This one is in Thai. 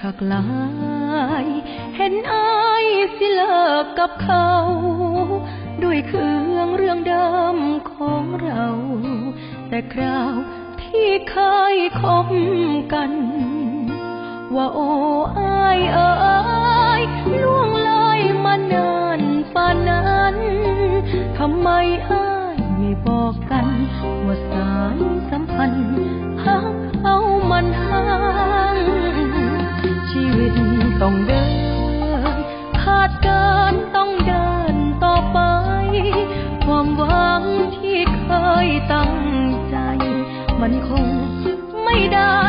คักหลาย เห็นอายสิเลิกกับเขา ด้วยเครื่องเรื่องเดิมของเรา แต่คราวที่เคยคบกัน ว่าโอ้อายเอ๋ยล่วงเลยมานานป่านนั้นทำไมอายไม่บอกกันว่าสาย ต้องเดินพาดกันต้องเดินต่อไป ความหวังที่เคยตั้งใจ มันคงไม่ได้